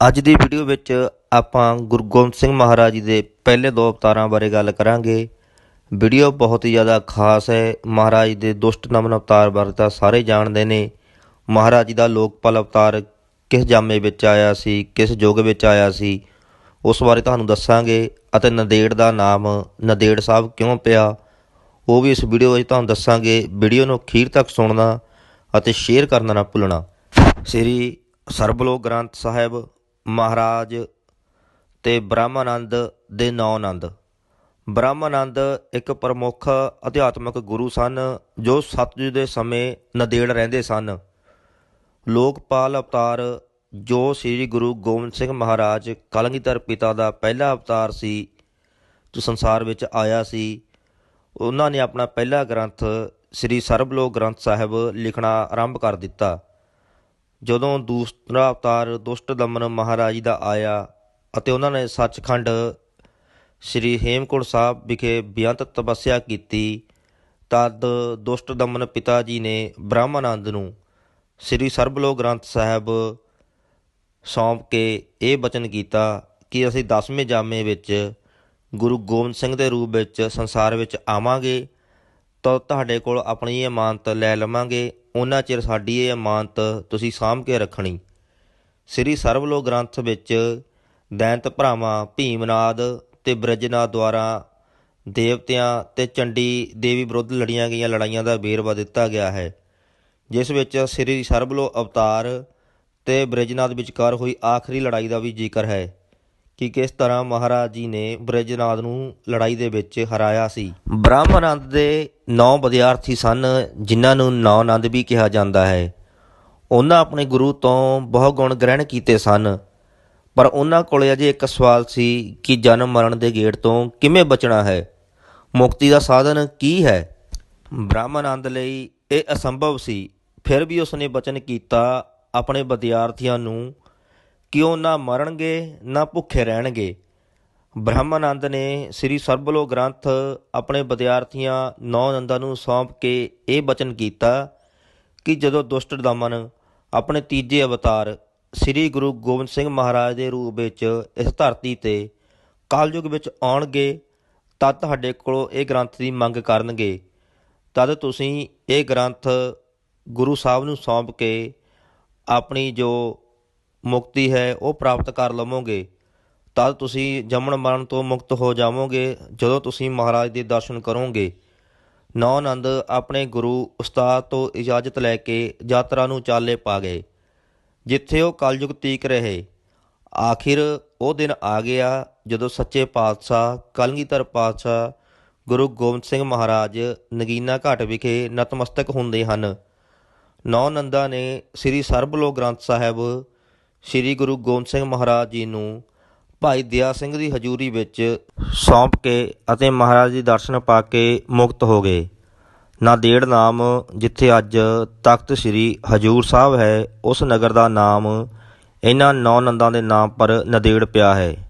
ਅੱਜ ਦੀ ਵੀਡੀਓ ਵਿੱਚ ਆਪਾਂ ਗੁਰੂ ਗੋਬਿੰਦ ਸਿੰਘ ਮਹਾਰਾਜ ਜੀ ਦੇ ਪਹਿਲੇ ਦੋ ਅਵਤਾਰਾਂ ਬਾਰੇ ਗੱਲ ਕਰਾਂਗੇ। ਵੀਡੀਓ ਬਹੁਤ ਹੀ ਜ਼ਿਆਦਾ ਖਾਸ ਹੈ। ਮਹਾਰਾਜ ਦੇ ਦੁਸ਼ਟ ਨਮਨ ਅਵਤਾਰ ਬਾਰੇ ਤਾਂ ਸਾਰੇ ਜਾਣਦੇ ਨੇ। ਮਹਾਰਾਜ ਜੀ ਦਾ ਲੋਕਪਾਲ ਅਵਤਾਰ ਕਿਸ ਜਾਮੇ ਵਿੱਚ ਆਇਆ ਸੀ, ਕਿਸ ਯੁੱਗ ਵਿੱਚ ਆਇਆ ਸੀ, ਉਸ ਬਾਰੇ ਤੁਹਾਨੂੰ ਦੱਸਾਂਗੇ ਅਤੇ ਨੰਦੇੜ ਦਾ ਨਾਮ ਨੰਦੇੜ ਸਾਹਿਬ ਕਿਉਂ ਪਿਆ, ਉਹ ਵੀ ਇਸ ਵੀਡੀਓ ਵਿੱਚ ਤੁਹਾਨੂੰ ਦੱਸਾਂਗੇ। ਵੀਡੀਓ ਨੂੰ ਅਖੀਰ ਤੱਕ ਸੁਣਨਾ ਅਤੇ ਸ਼ੇਅਰ ਕਰਨਾ ਨਾ ਭੁੱਲਣਾ। ਸ੍ਰੀ ਸਰਬਲੋਕ ਗ੍ਰੰਥ ਸਾਹਿਬ ਮਹਾਰਾਜ ਤੇ ਬ੍ਰਹਮਾਨੰਦ ਦੇ ਨੌ ਆਨੰਦ। ਬ੍ਰਹਮਾਨੰਦ ਇੱਕ ਪ੍ਰਮੁੱਖ ਅਧਿਆਤਮਿਕ ਗੁਰੂ ਸਨ, ਜੋ ਸਤਯੁਗ ਦੇ ਸਮੇਂ ਨਦੇੜ ਰਹਿੰਦੇ ਸਨ। ਲੋਕਪਾਲ ਅਵਤਾਰ, ਜੋ ਸ੍ਰੀ ਗੁਰੂ ਗੋਬਿੰਦ ਸਿੰਘ ਮਹਾਰਾਜ ਕਲਗੀਧਰ ਪਿਤਾ ਦਾ ਪਹਿਲਾ ਅਵਤਾਰ ਸੀ ਜੋ ਸੰਸਾਰ ਵਿੱਚ ਆਇਆ ਸੀ। ਉਹਨਾਂ ਨੇ ਆਪਣਾ ਪਹਿਲਾ ਗ੍ਰੰਥ ਸ੍ਰੀ ਸਰਬਲੋਕ ਗ੍ਰੰਥ ਸਾਹਿਬ ਲਿਖਣਾ ਆਰੰਭ ਕਰ ਦਿੱਤਾ। ਜਦੋਂ ਦੂਸਰਾ ਅਵਤਾਰ ਦੁਸ਼ਟ ਦਮਨ ਮਹਾਰਾਜ ਜੀ ਦਾ ਆਇਆ ਅਤੇ ਉਹਨਾਂ ਨੇ ਸੱਚਖੰਡ ਸ੍ਰੀ ਹੇਮਕੁੰਟ ਸਾਹਿਬ ਵਿਖੇ ਬੇਅੰਤ ਤਪੱਸਿਆ ਕੀਤੀ, ਤਦ ਦੁਸ਼ਟ ਦਮਨ ਪਿਤਾ ਜੀ ਨੇ ਬ੍ਰਹਮਾਨੰਦ ਨੂੰ ਸ੍ਰੀ ਸਰਬਲੋਕ ਗ੍ਰੰਥ ਸਾਹਿਬ ਸੌਂਪ ਕੇ ਇਹ ਬਚਨ ਕੀਤਾ ਕਿ ਅਸੀਂ 10ਵੇਂ ਜਾਮੇ ਵਿੱਚ ਗੁਰੂ ਗੋਬਿੰਦ ਸਿੰਘ ਦੇ ਰੂਪ ਵਿੱਚ ਸੰਸਾਰ ਵਿੱਚ ਆਵਾਂਗੇ ਤਾਂ ਤੁਹਾਡੇ ਕੋਲ ਆਪਣੀ ਇਹ ਅਮਾਨਤ ਲੈ ਲਵਾਂਗੇ ਉਹਨਾਂ ਚਿਰ ਸਾਡੀ ਇਹ ਅਮਾਨਤ ਤੁਸੀਂ ਸਾਂਭ ਕੇ ਰੱਖਣੀ। ਸ੍ਰੀ ਸਰਬਲੋਕ ਗ੍ਰੰਥ ਵਿੱਚ ਦੈਂਤ ਭਰਾਵਾਂ ਭੀਮਨਾਦ ਤੇ ਬ੍ਰਜਨਾਦ ਦੁਆਰਾ ਦੇਵਤਿਆਂ ਤੇ ਚੰਡੀ ਦੇਵੀ ਵਿਰੁੱਧ ਲੜੀਆਂ ਗਈਆਂ ਲੜਾਈਆਂ ਦਾ ਵੇਰਵਾ ਦਿੱਤਾ ਗਿਆ ਹੈ, ਜਿਸ ਵਿੱਚ ਸ੍ਰੀ ਸਰਬਲੋ ਅਵਤਾਰ ਤੇ ਬ੍ਰਿਜਨਾਥ ਵਿਚਕਾਰ ਹੋਈ ਆਖਰੀ ਲੜਾਈ ਦਾ ਵੀ ਜ਼ਿਕਰ ਹੈ। ਕਿ ਕਿਸ ਤਰ੍ਹਾਂ ਮਹਾਰਾਜ ਜੀ ਨੇ ਬ੍ਰਿਜਨਾਥ ਨੂੰ ਲੜਾਈ ਦੇ ਵਿੱਚ ਹਰਾਇਆ ਸੀ। ਬ੍ਰਹਮਾਨੰਦ ਦੇ ਨੌ ਵਿਦਿਆਰਥੀ ਸਨ, ਜਿਨ੍ਹਾਂ ਨੂੰ ਨੌ ਆਨੰਦ ਵੀ ਕਿਹਾ ਜਾਂਦਾ ਹੈ। ਉਹਨਾਂ ਆਪਣੇ ਗੁਰੂ ਤੋਂ ਬਹੁਤ ਗੁਣ ਗ੍ਰਹਿਣ ਕੀਤੇ ਸਨ, ਪਰ ਉਹਨਾਂ ਕੋਲੇ ਅਜੇ ਇੱਕ ਸਵਾਲ ਸੀ ਕਿ ਜਨਮ ਮਰਨ ਦੇ ਗੇੜ ਤੋਂ ਕਿਵੇਂ ਬਚਣਾ ਹੈ? ਮੁਕਤੀ ਦਾ ਸਾਧਨ ਕੀ ਹੈ? ਬ੍ਰਹਮਾਨੰਦ ਲਈ ਇਹ ਅਸੰਭਵ ਸੀ। ਫਿਰ ਵੀ ਉਸਨੇ ਬਚਨ ਕੀਤਾ ਆਪਣੇ ਵਿਦਿਆਰਥੀਆਂ ਨੂੰ ਕਿ ਉਹ ਨਾ ਮਰਨਗੇ, ਨਾ ਭੁੱਖੇ ਰਹਿਣਗੇ? ਬ੍ਰਹਮਾਨੰਦ ਨੇ ਸ੍ਰੀ ਸਰਬਲੋ ਗ੍ਰੰਥ ਆਪਣੇ ਵਿਦਿਆਰਥੀਆਂ ਨੌ ਨੰਦਾਂ ਨੂੰ ਸੌਂਪ ਕੇ ਇਹ ਬਚਨ ਕੀਤਾ ਕਿ ਜਦੋਂ ਦੁਸ਼ਟ ਦਮਨ ਆਪਣੇ ਤੀਜੇ ਅਵਤਾਰ ਸ੍ਰੀ ਗੁਰੂ ਗੋਬਿੰਦ ਸਿੰਘ ਮਹਾਰਾਜ ਦੇ ਰੂਪ ਵਿੱਚ ਇਸ ਧਰਤੀ ਤੇ ਕਲਯੁਗ ਵਿੱਚ ਆਉਣਗੇ, ਤਦ ਤੁਹਾਡੇ ਕੋਲੋਂ ਇਹ ਗ੍ਰੰਥ ਦੀ ਮੰਗ ਕਰਨਗੇ। ਤਦ ਤੁਸੀਂ ਇਹ ਗ੍ਰੰਥ ਗੁਰੂ ਸਾਹਿਬ ਨੂੰ ਸੌਂਪ ਕੇ ਆਪਣੀ ਜੋ ਮੁਕਤੀ ਹੈ, ਉਹ ਪ੍ਰਾਪਤ ਕਰ ਲਵੋਗੇ। ਤਦ ਤੁਸੀਂ ਜੰਮਣ ਮਰਨ ਤੋਂ ਮੁਕਤ ਹੋ ਜਾਵੋਗੇ, ਜਦੋਂ ਤੁਸੀਂ ਮਹਾਰਾਜ ਦੇ ਦਰਸ਼ਨ ਕਰੋਗੇ। ਨੌ ਆਨੰਦ ਆਪਣੇ ਗੁਰੂ ਉਸਤਾਦ ਤੋਂ ਇਜਾਜ਼ਤ ਲੈ ਕੇ ਯਾਤਰਾ ਨੂੰ ਚਾਲੇ ਪਾ ਗਏ। ਜਿੱਥੇ ਉਹ ਕਲਯੁਗ ਤੀਕ ਰਹੇ। ਆਖਿਰ ਉਹ ਦਿਨ ਆ ਗਿਆ, ਜਦੋਂ ਸੱਚੇ ਪਾਤਸ਼ਾਹ, ਕਲਗੀਧਰ ਪਾਤਸ਼ਾਹ, ਗੁਰੂ ਗੋਬਿੰਦ ਸਿੰਘ ਮਹਾਰਾਜ ਨਗੀਨਾ ਘਾਟ ਵਿਖੇ ਨਤਮਸਤਕ ਹੁੰਦੇ ਹਨ। ਨੌ ਨੰਦਾ ਨੇ ਸ੍ਰੀ ਸਰਬਲੋ ਗ੍ਰੰਥ ਸਾਹਿਬ ਸ੍ਰੀ ਗੁਰੂ ਗੋਬਿੰਦ ਸਿੰਘ ਮਹਾਰਾਜ ਜੀ ਨੂੰ ਭਾਈ ਦਿਆ ਸਿੰਘ ਦੀ ਹਜ਼ੂਰੀ ਵਿੱਚ ਸੌਂਪ ਕੇ ਅਤੇ ਮਹਾਰਾਜ ਦੇ ਦਰਸ਼ਨ ਪਾ ਕੇ ਮੁਕਤ ਹੋ ਗਏ। ਨਾਂਦੇੜ ਨਾਮ ਜਿੱਥੇ ਅੱਜ ਤਖਤ ਸ੍ਰੀ ਹਜੂਰ ਸਾਹਿਬ ਹੈ, ਉਸ ਨਗਰ ਦਾ ਨਾਮ ਇਹਨਾਂ ਨੌ ਨੰਦਾਂ ਦੇ ਨਾਮ ਪਰ ਨੰਦੇੜ ਪਿਆ ਹੈ।